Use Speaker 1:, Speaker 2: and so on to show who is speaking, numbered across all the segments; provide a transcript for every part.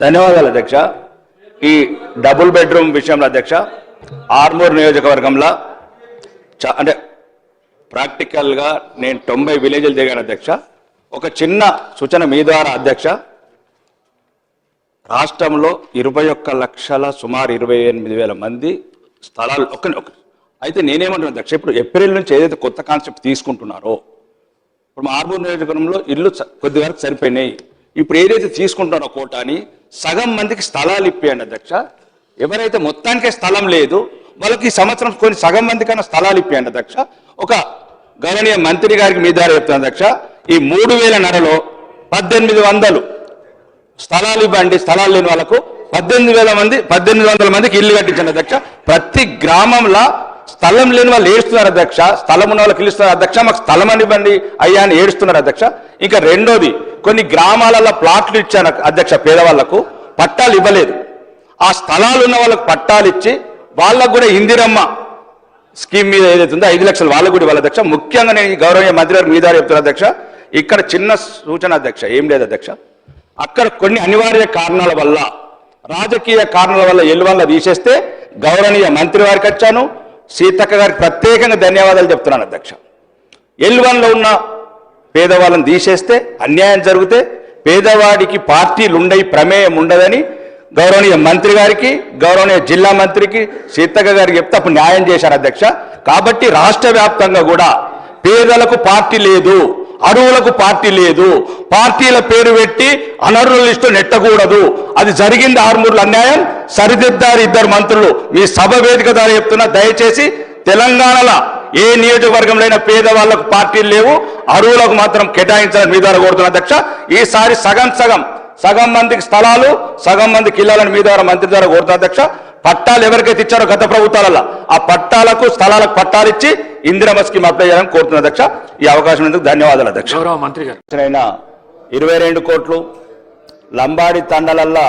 Speaker 1: ధన్యవాదాలు అధ్యక్ష. ఈ డబుల్ బెడ్రూమ్ విషయంలో అధ్యక్ష ఆర్మూర్ నియోజకవర్గంలో అంటే ప్రాక్టికల్గా నేను తొంభై విలేజ్లు దిగాను అధ్యక్ష. ఒక చిన్న సూచన మీ ద్వారా అధ్యక్ష. రాష్ట్రంలో ఇరవై ఒక్క లక్షల సుమారు ఇరవై ఎనిమిది వేల మంది స్థలాలు ఒక్క అయితే నేనేమంటున్నా అధ్యక్ష ఇప్పుడు ఏప్రిల్ నుంచి ఏదైతే కొత్త కాన్సెప్ట్ తీసుకుంటున్నారో ఇప్పుడు మా ఆర్మూర్ నియోజకవర్గంలో ఇల్లు కొద్ది వరకు సరిపోయినాయి. ఇప్పుడు ఏదైతే తీసుకుంటున్నారో కోటాని సగం మందికి స్థలాలు ఇప్పియండి అధ్యక్ష. ఎవరైతే మొత్తానికే స్థలం లేదు వాళ్ళకి ఈ సంవత్సరం కొన్ని సగం మందికైనా స్థలాలు ఇప్పాయండి అధ్యక్ష. ఒక గౌరవనీయ మంత్రి గారికి మీ ద్వారా చెప్తాను అధ్యక్ష. ఈ మూడు వేల నెలలో పద్దెనిమిది వందలు స్థలాలు ఇవ్వండి స్థలాలు లేని వాళ్ళకు పద్దెనిమిది వేల మంది పద్దెనిమిది వందల మందికి ఇల్లు కట్టించండి అధ్యక్ష. ప్రతి గ్రామంలో స్థలం లేని వాళ్ళు ఏడుస్తున్నారు అధ్యక్ష. స్థలం ఉన్న వాళ్ళకి ఇల్లుస్తున్నారు అధ్యక్ష. మాకు స్థలం అని ఇవ్వండి అయ్యా అని ఏడుస్తున్నారు అధ్యక్ష. ఇంకా రెండోది కొన్ని గ్రామాలలో ప్లాట్లు ఇచ్చాను అధ్యక్ష పేదవాళ్ళకు పట్టాలు ఇవ్వలేదు. ఆ స్థలాలు ఉన్న వాళ్ళకు పట్టాలు ఇచ్చి వాళ్ళకు కూడా ఇందిరమ్మ స్కీమ్ మీద ఏదైతే ఉందో ఐదు లక్షలు వాళ్ళకు కూడా ఇవ్వాలి అధ్యక్ష. ముఖ్యంగా నేను ఈ గౌరవీయ మంత్రి గారు మీ ద్వారా చెప్తున్నా అధ్యక్ష ఇక్కడ చిన్న సూచన అధ్యక్ష ఏం లేదు అధ్యక్ష. అక్కడ కొన్ని అనివార్య కారణాల వల్ల రాజకీయ కారణాల వల్ల ఎల్లువల్ల తీసేస్తే గౌరవనీయ మంత్రి వారికి వచ్చాను సీతక్క గారికి ప్రత్యేకంగా ధన్యవాదాలు చెప్తున్నాను అధ్యక్ష. ఎల్ ఉన్న పేదవాళ్ళని తీసేస్తే అన్యాయం జరిగితే పేదవాడికి పార్టీలు ఉండయి ప్రమేయం ఉండదని గౌరవనీయ మంత్రి గారికి గౌరవనీయ జిల్లా మంత్రికి సీతక్క గారికి చెప్తే అప్పుడు న్యాయం చేశారు అధ్యక్ష. కాబట్టి రాష్ట్ర వ్యాప్తంగా కూడా పేదలకు పార్టీ లేదు అరువులకు పార్టీ లేదు. పార్టీల పేరు పెట్టి అనర్హుల లిస్టు నెట్టకూడదు. అది జరిగింది ఆరుమూరుల అన్యాయం. సరిదిద్దారు ఇద్దరు మంత్రులు. మీ సభ వేదిక ద్వారా చెప్తున్నా దయచేసి తెలంగాణలో ఏ నియోజకవర్గంలో అయినా పేదవాళ్ళకు పార్టీలు లేవు అరువులకు మాత్రం కేటాయించాలని మీ ద్వారా కోరుతున్నా అధ్యక్ష. ఈసారి సగం సగం సగం మందికి స్థలాలు సగం మందికి ఇల్లాలని మీ ద్వారా మంత్రి ద్వారా కోరుతున్నా అధ్యక్ష. పట్టాలు ఎవరికైతే ఇచ్చారో గత ప్రభుత్వాలలో ఆ పట్టాలకు స్థలాలకు పట్టాలు ఇచ్చి ఇందిరమ్మ స్కీమ్ అప్లై చేయాలని కోరుతున్నా అధ్యక్ష. ఈ అవకాశం ఎందుకు ధన్యవాదాలు అధ్యక్ష.
Speaker 2: మంత్రి గారు.
Speaker 1: ఇరవై రెండు కోట్లు లంబాడి తండలల్లా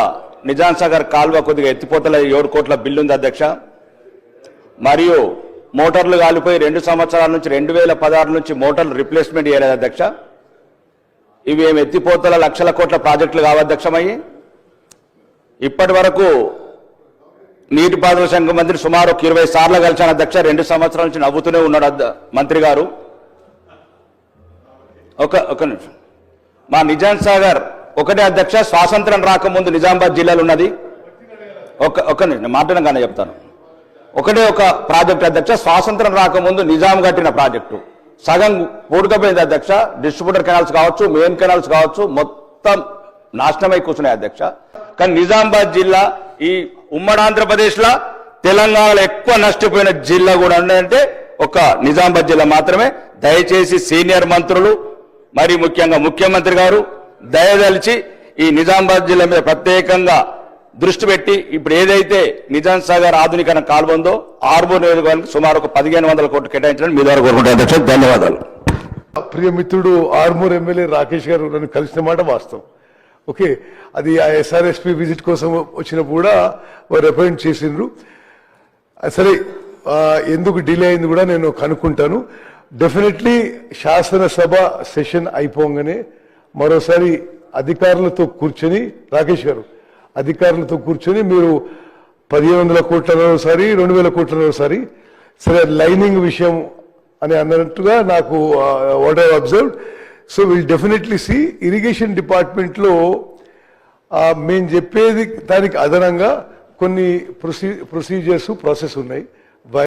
Speaker 1: నిజాం సాగర్ కాల్వ కొద్దిగా ఎత్తిపోతల ఏడు కోట్ల బిల్లు ఉంది అధ్యక్ష. మరియు మోటార్లు కాలిపోయి రెండు సంవత్సరాల నుంచి రెండు వేల పదహారు నుంచి మోటార్లు రిప్లేస్మెంట్ చేయలేదు అధ్యక్ష. ఇవి ఏమి ఎత్తిపోతల లక్షల కోట్ల ప్రాజెక్టులు కావు అధ్యక్షమయ్యి ఇప్పటి వరకు నీటిపారుదల సంఘ మంత్రి సుమారు ఒక ఇరవై సార్లు కలిసాను అధ్యక్ష. రెండు సంవత్సరాల నుంచి నవ్వుతూనే ఉన్నాడు మంత్రి గారు. ఒక ఒక నిమిషం. మా నిజాం సాగర్ ఒకటే అధ్యక్ష. స్వాతంత్రం రాకముందు నిజామాబాద్ జిల్లాలో ఉన్నది. ఒక ఒక నిమిషం మాట్లాడడం కానీ చెప్తాను. ఒకటే ఒక ప్రాజెక్ట్ అధ్యక్ష స్వాతంత్రం రాకముందు నిజాం కట్టిన ప్రాజెక్టు. సగం పూడకపోయింది అధ్యక్ష డిస్ట్రిబ్యూటర్ కెనాల్స్ కావచ్చు మెయిన్ కెనాల్స్ కావచ్చు మొత్తం నాశనమై కూర్చున్నాయి అధ్యక్ష. కానీ నిజామాబాద్ జిల్లా ఈ ఉమ్మడి ఆంధ్రప్రదేశ్లో తెలంగాణలో ఎక్కువ నష్టపోయిన జిల్లా కూడా ఉందంటే ఒక నిజామాబాద్ జిల్లా మాత్రమే. దయచేసి సీనియర్ మంత్రులు మరి ముఖ్యంగా ముఖ్యమంత్రి గారు దయదలిచి ఈ నిజామాబాద్ జిల్లా మీద ప్రత్యేకంగా దృష్టి పెట్టి ఇప్పుడు ఏదైతే నిజాం సాగర్ ఆధునీకరణ కాలువ ఉందో ఆర్మూర్ నియోజకవర్గానికి సుమారు ఒక పదిహేను వందల కోట్లు కేటాయించడం మీ ద్వారా కోరుకుంటారు ధన్యవాదాలు.
Speaker 3: ప్రియమిత్రుడు ఆర్మూర్ ఎమ్మెల్యే రాకేష్ గారు నన్ను కలిసిన మాట వాస్తవం. ఓకే అది ఆ ఎస్ఆర్ఎస్పి విజిట్ కోసం వచ్చినప్పుడు కూడా వారు అపాయింట్ చేసిండ్రు. సరే ఎందుకు డిలే అయింది కూడా నేను కనుక్కుంటాను. డెఫినెట్లీ శాసనసభ సెషన్ అయిపోగానే మరోసారి అధికారులతో కూర్చొని రాకేష్ గారు అధికారులతో కూర్చొని మీరు పదిహేను వందల కోట్ల రెండు వేల కోట్ల ఒకసారి సరే లైనింగ్ విషయం అని అన్నట్టుగా నాకు what I observe so will definitely see irrigation డిపార్ట్మెంట్లో మేము చెప్పేది దానికి అదనంగా కొన్ని ప్రొసీ ప్రొసీజర్స్ ప్రాసెస్ ఉన్నాయి.